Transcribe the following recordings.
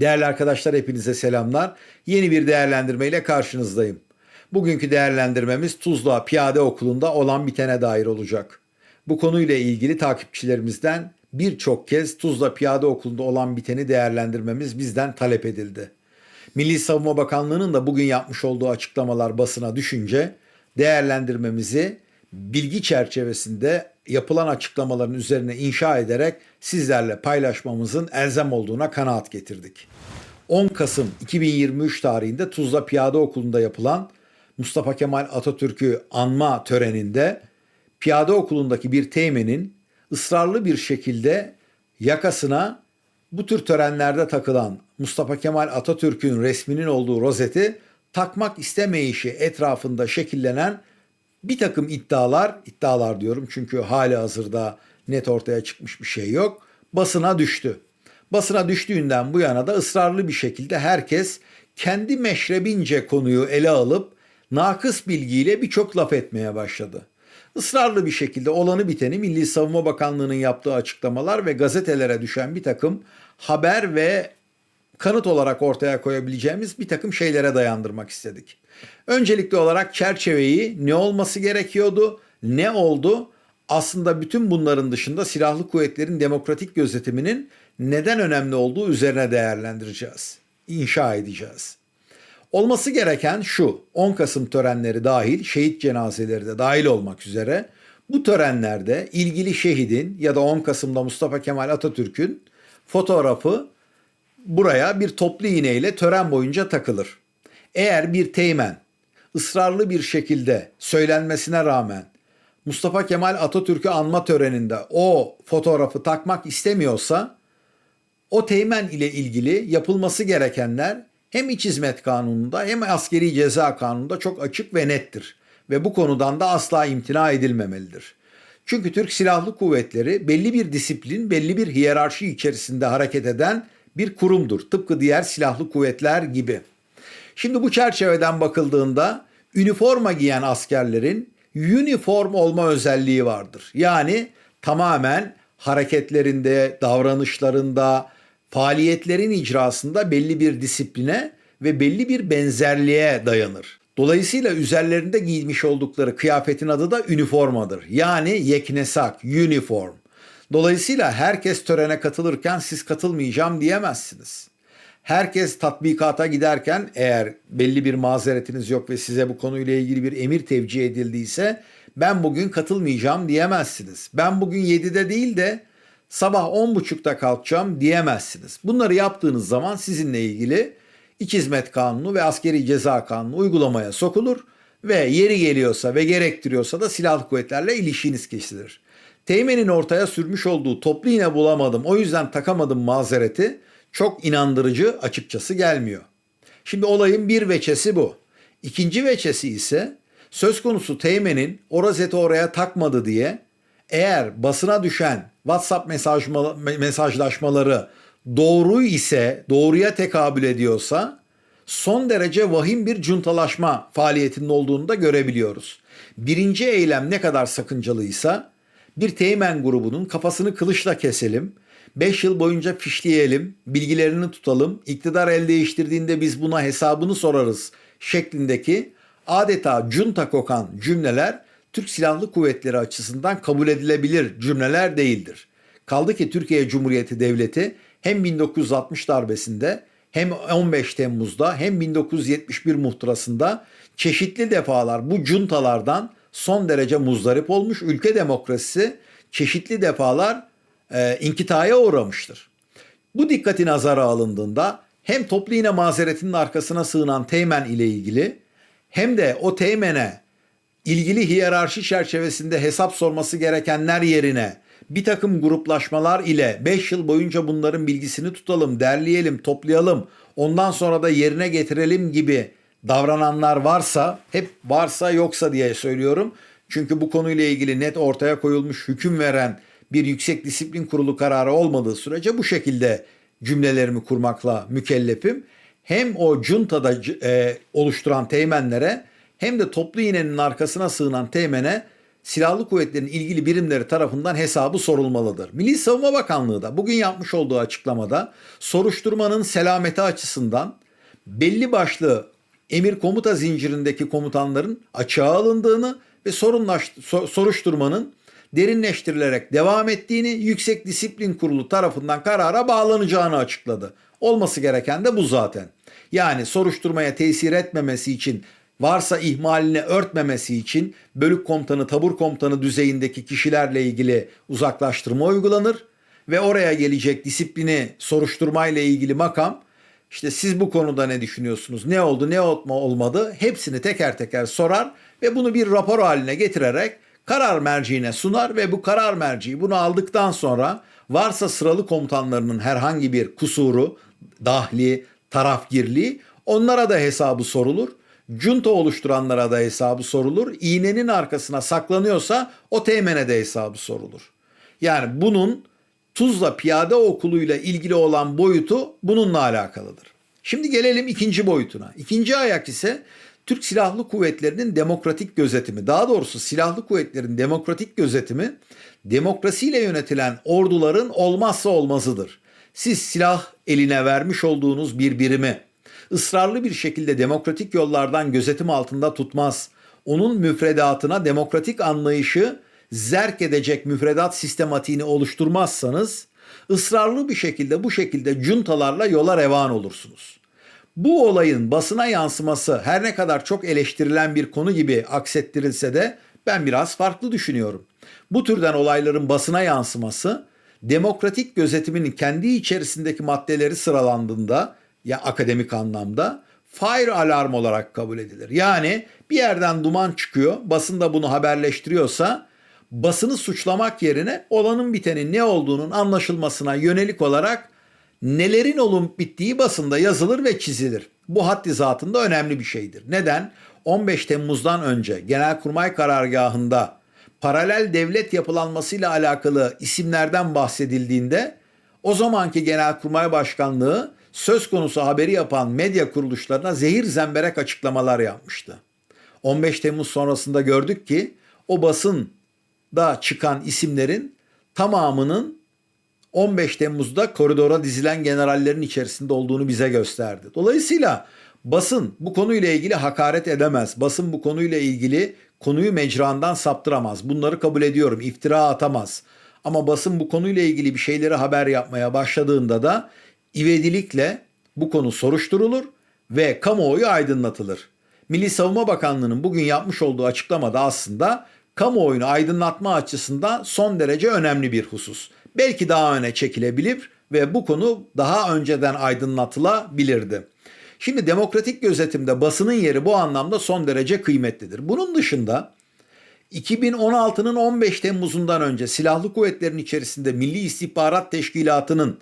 Değerli arkadaşlar hepinize selamlar. Yeni bir değerlendirmeyle karşınızdayım. Bugünkü değerlendirmemiz Tuzla Piyade Okulu'nda olan bitene dair olacak. Bu konuyla ilgili takipçilerimizden birçok kez Tuzla Piyade Okulu'nda olan biteni değerlendirmemiz bizden talep edildi. Milli Savunma Bakanlığı'nın da bugün yapmış olduğu açıklamalar basına düşünce değerlendirmemizi bilgi çerçevesinde yapılan açıklamaların üzerine inşa ederek sizlerle paylaşmamızın elzem olduğuna kanaat getirdik. 10 Kasım 2023 tarihinde Tuzla Piyade Okulu'nda yapılan Mustafa Kemal Atatürk'ü anma töreninde Piyade Okulu'ndaki bir teğmenin ısrarlı bir şekilde yakasına bu tür törenlerde takılan Mustafa Kemal Atatürk'ün resminin olduğu rozeti takmak istemeyişi etrafında şekillenen bir takım iddialar, iddialar diyorum çünkü hali hazırda net ortaya çıkmış bir şey yok, basına düştü. Basına düştüğünden bu yana da ısrarlı bir şekilde herkes kendi meşrebince konuyu ele alıp nakıs bilgiyle birçok laf etmeye başladı. Israrlı bir şekilde olanı biteni Milli Savunma Bakanlığı'nın yaptığı açıklamalar ve gazetelere düşen bir takım haber ve kanıt olarak ortaya koyabileceğimiz bir takım şeylere dayandırmak istedik. Öncelikli olarak çerçeveyi ne olması gerekiyordu, ne oldu? Aslında bütün bunların dışında silahlı kuvvetlerin demokratik gözetiminin neden önemli olduğu üzerine değerlendireceğiz. İnşa edeceğiz. Olması gereken şu 10 Kasım törenleri dahil şehit cenazeleri de dahil olmak üzere bu törenlerde ilgili şehidin ya da 10 Kasım'da Mustafa Kemal Atatürk'ün fotoğrafı buraya bir toplu iğneyle tören boyunca takılır. Eğer bir teğmen ısrarlı bir şekilde söylenmesine rağmen Mustafa Kemal Atatürk'ü anma töreninde o fotoğrafı takmak istemiyorsa o teğmen ile ilgili yapılması gerekenler hem İç Hizmet Kanunu'nda hem Askeri Ceza Kanunu'nda çok açık ve nettir. Ve bu konudan da asla imtina edilmemelidir. Çünkü Türk Silahlı Kuvvetleri belli bir disiplin, belli bir hiyerarşi içerisinde hareket eden bir kurumdur. Tıpkı diğer silahlı kuvvetler gibi. Şimdi bu çerçeveden bakıldığında üniforma giyen askerlerin uniform olma özelliği vardır. Yani tamamen hareketlerinde, davranışlarında, faaliyetlerin icrasında belli bir disipline ve belli bir benzerliğe dayanır. Dolayısıyla üzerlerinde giymiş oldukları kıyafetin adı da üniformadır. Yani yeknesak, uniform. Dolayısıyla herkes törene katılırken siz katılmayacağım diyemezsiniz. Herkes tatbikata giderken eğer belli bir mazeretiniz yok ve size bu konuyla ilgili bir emir tevcih edildiyse ben bugün katılmayacağım diyemezsiniz. Ben bugün 7'de değil de sabah 10.30'da kalkacağım diyemezsiniz. Bunları yaptığınız zaman sizinle ilgili İç Hizmet Kanunu ve Askeri Ceza Kanunu uygulamaya sokulur ve yeri geliyorsa ve gerektiriyorsa da silahlı kuvvetlerle ilişkiniz kesilir. Teğmenin ortaya sürmüş olduğu toplu iğne bulamadım o yüzden takamadım mazereti çok inandırıcı açıkçası gelmiyor. Şimdi olayın bir veçesi bu. İkinci veçesi ise söz konusu teğmenin o rozeti oraya takmadı diye eğer basına düşen WhatsApp mesajlaşmaları doğru ise, doğruya tekabül ediyorsa son derece vahim bir cuntalaşma faaliyetinin olduğunu da görebiliyoruz. Birinci eylem ne kadar sakıncalıysa bir teğmen grubunun kafasını kılıçla keselim, 5 yıl boyunca fişleyelim, bilgilerini tutalım, iktidar el değiştirdiğinde biz buna hesabını sorarız şeklindeki adeta junta kokan cümleler Türk Silahlı Kuvvetleri açısından kabul edilebilir cümleler değildir. Kaldı ki Türkiye Cumhuriyeti Devleti hem 1960 darbesinde hem 15 Temmuz'da hem 1971 muhtırasında çeşitli defalar bu juntalardan son derece muzdarip olmuş. Ülke demokrasisi çeşitli defalar e, inkitaya uğramıştır. Bu dikkati nazara alındığında hem toplu iğne mazeretinin arkasına sığınan teğmen ile ilgili hem de o teğmene ilgili hiyerarşi çerçevesinde hesap sorması gerekenler yerine bir takım gruplaşmalar ile 5 yıl boyunca bunların bilgisini tutalım, derleyelim, toplayalım, ondan sonra da yerine getirelim gibi davrananlar varsa, hep varsa yoksa diye söylüyorum. Çünkü bu konuyla ilgili net ortaya koyulmuş hüküm veren bir yüksek disiplin kurulu kararı olmadığı sürece bu şekilde cümlelerimi kurmakla mükellefim. Hem o juntada e, oluşturan teğmenlere hem de toplu iğnenin arkasına sığınan teğmene silahlı kuvvetlerin ilgili birimleri tarafından hesabı sorulmalıdır. Milli Savunma Bakanlığı da bugün yapmış olduğu açıklamada soruşturmanın selameti açısından belli başlı emir komuta zincirindeki komutanların açığa alındığını ve soruşturmanın derinleştirilerek devam ettiğini Yüksek Disiplin Kurulu tarafından karara bağlanacağını açıkladı. Olması gereken de bu zaten. Yani soruşturmaya tesir etmemesi için varsa ihmaline örtmemesi için bölük komutanı, tabur komutanı düzeyindeki kişilerle ilgili uzaklaştırma uygulanır ve oraya gelecek disiplini soruşturmayla ilgili makam işte siz bu konuda ne düşünüyorsunuz? Ne oldu, ne olma olmadı? Hepsini teker teker sorar ve bunu bir rapor haline getirerek karar merciine sunar ve bu karar merci bunu aldıktan sonra varsa sıralı komutanlarının herhangi bir kusuru, dahli, tarafgirliği onlara da hesabı sorulur. Junta oluşturanlara da hesabı sorulur. İğnenin arkasına saklanıyorsa o teğmene de hesabı sorulur. Yani bunun Tuzla Piyade Okulu'yla ilgili olan boyutu bununla alakalıdır. Şimdi gelelim ikinci boyutuna. İkinci ayak ise Türk Silahlı Kuvvetleri'nin demokratik gözetimi. Daha doğrusu silahlı kuvvetlerin demokratik gözetimi demokrasiyle yönetilen orduların olmazsa olmazıdır. Siz silah eline vermiş olduğunuz bir birimi ısrarlı bir şekilde demokratik yollardan gözetim altında tutmaz. Onun müfredatına demokratik anlayışı zerk edecek müfredat sistematiğini oluşturmazsanız ısrarlı bir şekilde bu şekilde cuntalarla yola revan olursunuz. Bu olayın basına yansıması her ne kadar çok eleştirilen bir konu gibi aksettirilse de ben biraz farklı düşünüyorum. Bu türden olayların basına yansıması demokratik gözetimin kendi içerisindeki maddeleri sıralandığında ya akademik anlamda fire alarm olarak kabul edilir. Yani bir yerden duman çıkıyor, basın da bunu haberleştiriyorsa basını suçlamak yerine olanın bitenin ne olduğunun anlaşılmasına yönelik olarak nelerin olup bittiği basında yazılır ve çizilir. Bu haddi zatında önemli bir şeydir. Neden? 15 Temmuz'dan önce Genelkurmay karargahında paralel devlet yapılanmasıyla alakalı isimlerden bahsedildiğinde o zamanki Genelkurmay Başkanlığı söz konusu haberi yapan medya kuruluşlarına zehir zemberek açıklamalar yapmıştı. 15 Temmuz sonrasında gördük ki o basın da çıkan isimlerin tamamının 15 Temmuz'da koridora dizilen generallerin içerisinde olduğunu bize gösterdi. Dolayısıyla basın bu konuyla ilgili hakaret edemez. Basın bu konuyla ilgili konuyu mecrandan saptıramaz. Bunları kabul ediyorum. İftira atamaz. Ama basın bu konuyla ilgili bir şeyleri haber yapmaya başladığında da ivedilikle bu konu soruşturulur ve kamuoyu aydınlatılır. Milli Savunma Bakanlığı'nın bugün yapmış olduğu açıklamada aslında kamuoyunu aydınlatma açısından son derece önemli bir husus. Belki daha öne çekilebilir ve bu konu daha önceden aydınlatılabilirdi. Şimdi demokratik gözetimde basının yeri bu anlamda son derece kıymetlidir. Bunun dışında 2016'nın 15 Temmuz'undan önce silahlı kuvvetlerin içerisinde Milli İstihbarat Teşkilatı'nın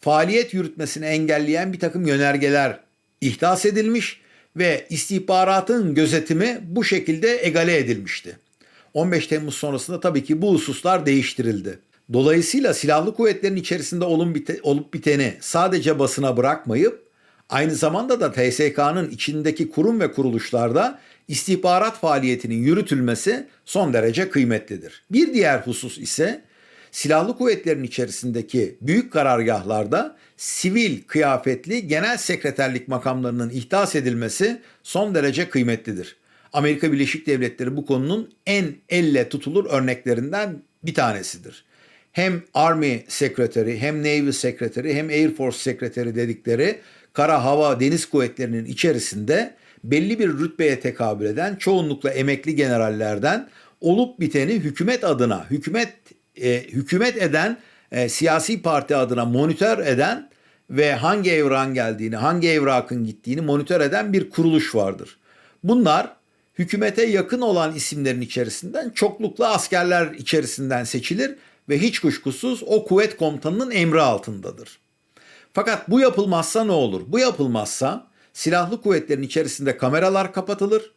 faaliyet yürütmesini engelleyen bir takım yönergeler ihdas edilmiş ve istihbaratın gözetimi bu şekilde egale edilmişti. 15 Temmuz sonrasında tabii ki bu hususlar değiştirildi. Dolayısıyla silahlı kuvvetlerin içerisinde olup biteni sadece basına bırakmayıp aynı zamanda da TSK'nın içindeki kurum ve kuruluşlarda istihbarat faaliyetinin yürütülmesi son derece kıymetlidir. Bir diğer husus ise silahlı kuvvetlerin içerisindeki büyük karargahlarda sivil kıyafetli genel sekreterlik makamlarının ihdas edilmesi son derece kıymetlidir. Amerika Birleşik Devletleri bu konunun en elle tutulur örneklerinden bir tanesidir. Hem Army Secretary, hem Navy Secretary, hem Air Force Secretary dedikleri kara, hava, deniz kuvvetlerinin içerisinde belli bir rütbeye tekabül eden çoğunlukla emekli generallerden olup biteni hükümet adına, hükümet e, hükümet eden e, siyasi parti adına monitör eden ve hangi evran geldiğini, hangi evrakın gittiğini monitör eden bir kuruluş vardır. Bunlar hükümete yakın olan isimlerin içerisinden çoklukla askerler içerisinden seçilir ve hiç kuşkusuz o kuvvet komutanının emri altındadır. Fakat bu yapılmazsa ne olur? Bu yapılmazsa silahlı kuvvetlerin içerisinde kameralar kapatılır.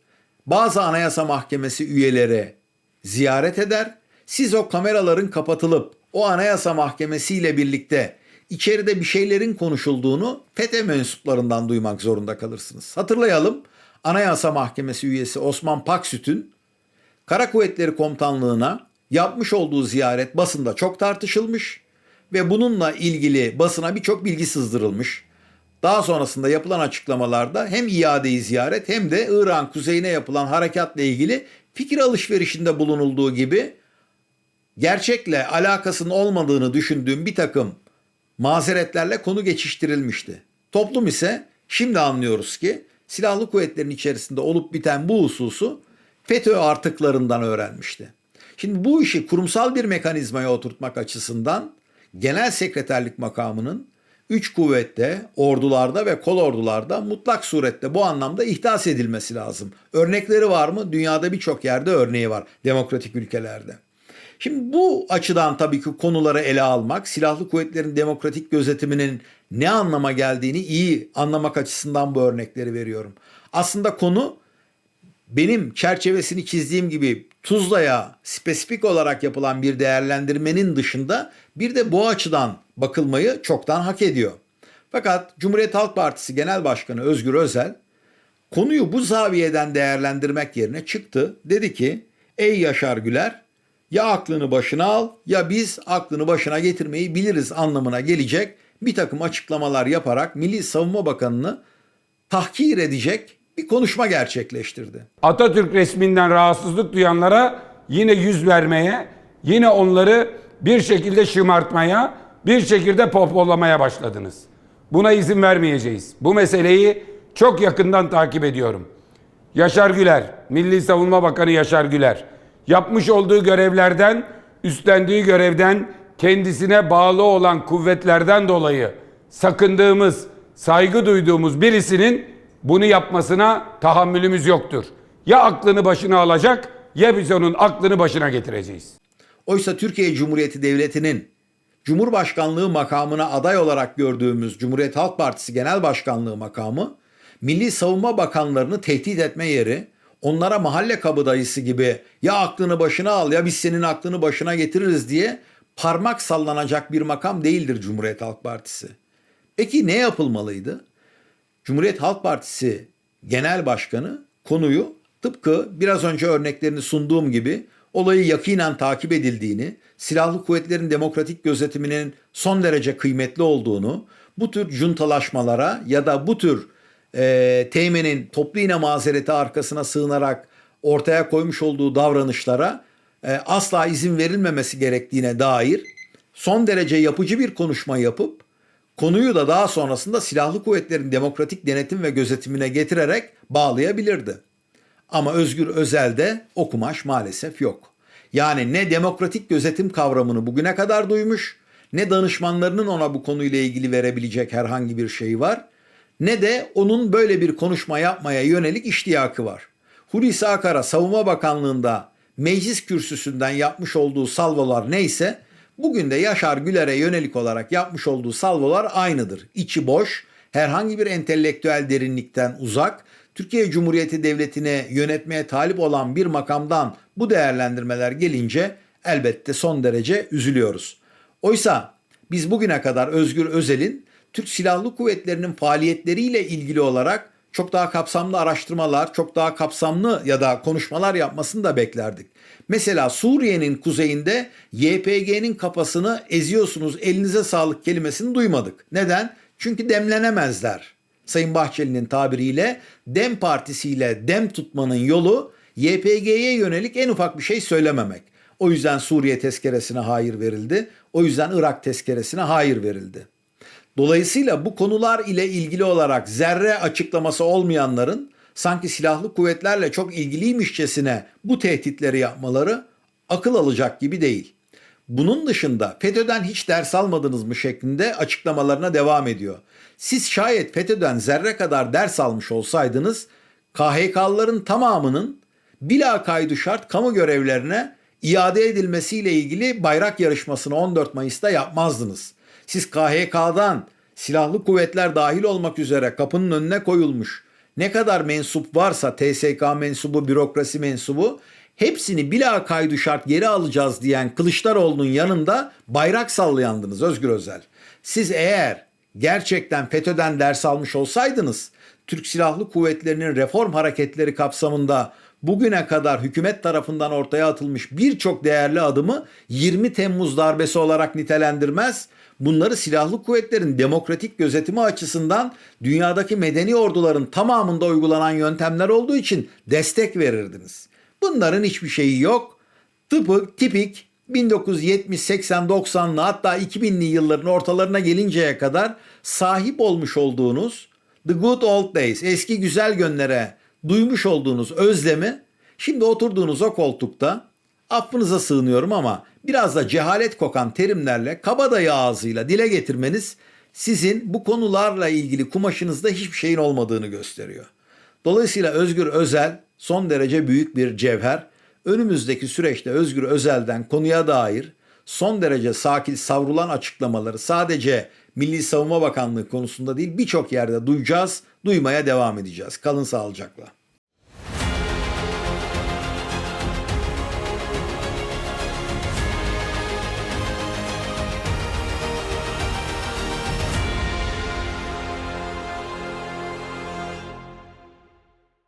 Bazı Anayasa Mahkemesi üyeleri ziyaret eder. Siz o kameraların kapatılıp o Anayasa Mahkemesi ile birlikte içeride bir şeylerin konuşulduğunu FETÖ mensuplarından duymak zorunda kalırsınız. Hatırlayalım Anayasa Mahkemesi üyesi Osman Paksüt'ün Kara Kuvvetleri Komutanlığı'na yapmış olduğu ziyaret basında çok tartışılmış ve bununla ilgili basına birçok bilgi sızdırılmış. Daha sonrasında yapılan açıklamalarda hem iadeyi ziyaret hem de İran kuzeyine yapılan harekatla ilgili fikir alışverişinde bulunulduğu gibi gerçekle alakasının olmadığını düşündüğüm bir takım mazeretlerle konu geçiştirilmişti. Toplum ise şimdi anlıyoruz ki silahlı kuvvetlerin içerisinde olup biten bu hususu FETÖ artıklarından öğrenmişti. Şimdi bu işi kurumsal bir mekanizmaya oturtmak açısından genel sekreterlik makamının üç kuvvette, ordularda ve kol ordularda mutlak surette bu anlamda ihdas edilmesi lazım. Örnekleri var mı? Dünyada birçok yerde örneği var demokratik ülkelerde. Şimdi bu açıdan tabii ki konuları ele almak, silahlı kuvvetlerin demokratik gözetiminin ne anlama geldiğini iyi anlamak açısından bu örnekleri veriyorum. Aslında konu benim çerçevesini çizdiğim gibi Tuzla'ya spesifik olarak yapılan bir değerlendirmenin dışında bir de bu açıdan bakılmayı çoktan hak ediyor. Fakat Cumhuriyet Halk Partisi Genel Başkanı Özgür Özel konuyu bu zaviyeden değerlendirmek yerine çıktı. Dedi ki ey Yaşar Güler ya aklını başına al ya biz aklını başına getirmeyi biliriz anlamına gelecek bir takım açıklamalar yaparak Milli Savunma Bakanı'nı tahkir edecek bir konuşma gerçekleştirdi. Atatürk resminden rahatsızlık duyanlara yine yüz vermeye, yine onları bir şekilde şımartmaya, bir şekilde popolamaya başladınız. Buna izin vermeyeceğiz. Bu meseleyi çok yakından takip ediyorum. Yaşar Güler, Milli Savunma Bakanı Yaşar Güler, yapmış olduğu görevlerden, üstlendiği görevden, kendisine bağlı olan kuvvetlerden dolayı sakındığımız, saygı duyduğumuz birisinin bunu yapmasına tahammülümüz yoktur. Ya aklını başına alacak ya biz onun aklını başına getireceğiz. Oysa Türkiye Cumhuriyeti Devleti'nin Cumhurbaşkanlığı makamına aday olarak gördüğümüz Cumhuriyet Halk Partisi Genel Başkanlığı makamı Milli Savunma Bakanlarını tehdit etme yeri, onlara mahalle kabadayısı gibi ya aklını başına al ya biz senin aklını başına getiririz diye parmak sallanacak bir makam değildir Cumhuriyet Halk Partisi. Peki ne yapılmalıydı? Cumhuriyet Halk Partisi Genel Başkanı konuyu tıpkı biraz önce örneklerini sunduğum gibi olayı yakinen takip edildiğini, silahlı kuvvetlerin demokratik gözetiminin son derece kıymetli olduğunu, bu tür juntalaşmalara ya da bu tür e, teğmenin toplu iğne mazereti arkasına sığınarak ortaya koymuş olduğu davranışlara e, asla izin verilmemesi gerektiğine dair son derece yapıcı bir konuşma yapıp konuyu da daha sonrasında silahlı kuvvetlerin demokratik denetim ve gözetimine getirerek bağlayabilirdi. Ama Özgür Özel'de o kumaş maalesef yok. Yani ne demokratik gözetim kavramını bugüne kadar duymuş, ne danışmanlarının ona bu konuyla ilgili verebilecek herhangi bir şey var, ne de onun böyle bir konuşma yapmaya yönelik iştiyakı var. Hulusi Akar'a Savunma Bakanlığı'nda meclis kürsüsünden yapmış olduğu salvolar neyse, bugün de Yaşar Güler'e yönelik olarak yapmış olduğu salvolar aynıdır. İçi boş, herhangi bir entelektüel derinlikten uzak, Türkiye Cumhuriyeti Devleti'ne yönetmeye talip olan bir makamdan bu değerlendirmeler gelince elbette son derece üzülüyoruz. Oysa biz bugüne kadar Özgür Özel'in Türk Silahlı Kuvvetleri'nin faaliyetleriyle ilgili olarak çok daha kapsamlı araştırmalar, çok daha kapsamlı ya da konuşmalar yapmasını da beklerdik. Mesela Suriye'nin kuzeyinde YPG'nin kafasını eziyorsunuz, elinize sağlık kelimesini duymadık. Neden? Çünkü demlenemezler. Sayın Bahçeli'nin tabiriyle Dem Partisi ile dem tutmanın yolu YPG'ye yönelik en ufak bir şey söylememek. O yüzden Suriye tezkeresine hayır verildi. O yüzden Irak tezkeresine hayır verildi. Dolayısıyla bu konular ile ilgili olarak zerre açıklaması olmayanların sanki silahlı kuvvetlerle çok ilgiliymişçesine bu tehditleri yapmaları akıl alacak gibi değil. Bunun dışında FETÖ'den hiç ders almadınız mı şeklinde açıklamalarına devam ediyor. Siz şayet FETÖ'den zerre kadar ders almış olsaydınız KHK'lıların tamamının bila kaydı şart kamu görevlerine iade edilmesiyle ilgili bayrak yarışmasını 14 Mayıs'ta yapmazdınız. Siz KHK'dan silahlı kuvvetler dahil olmak üzere kapının önüne koyulmuş ne kadar mensup varsa TSK mensubu, bürokrasi mensubu hepsini bila kaydı şart geri alacağız diyen Kılıçdaroğlu'nun yanında bayrak sallayandınız Özgür Özel. Siz eğer gerçekten FETÖ'den ders almış olsaydınız Türk Silahlı Kuvvetleri'nin reform hareketleri kapsamında bugüne kadar hükümet tarafından ortaya atılmış birçok değerli adımı 20 Temmuz darbesi olarak nitelendirmez. Bunları silahlı kuvvetlerin demokratik gözetimi açısından dünyadaki medeni orduların tamamında uygulanan yöntemler olduğu için destek verirdiniz. Bunların hiçbir şeyi yok. Tıpı, tipik 1970, 80, 90'lı hatta 2000'li yılların ortalarına gelinceye kadar sahip olmuş olduğunuz The Good Old Days, eski güzel günlere duymuş olduğunuz özlemi şimdi oturduğunuz o koltukta affınıza sığınıyorum ama biraz da cehalet kokan terimlerle kabadayı ağzıyla dile getirmeniz sizin bu konularla ilgili kumaşınızda hiçbir şeyin olmadığını gösteriyor. Dolayısıyla Özgür Özel son derece büyük bir cevher. Önümüzdeki süreçte Özgür Özel'den konuya dair son derece sakin savrulan açıklamaları sadece Milli Savunma Bakanlığı konusunda değil birçok yerde duyacağız, duymaya devam edeceğiz. Kalın sağlıcakla.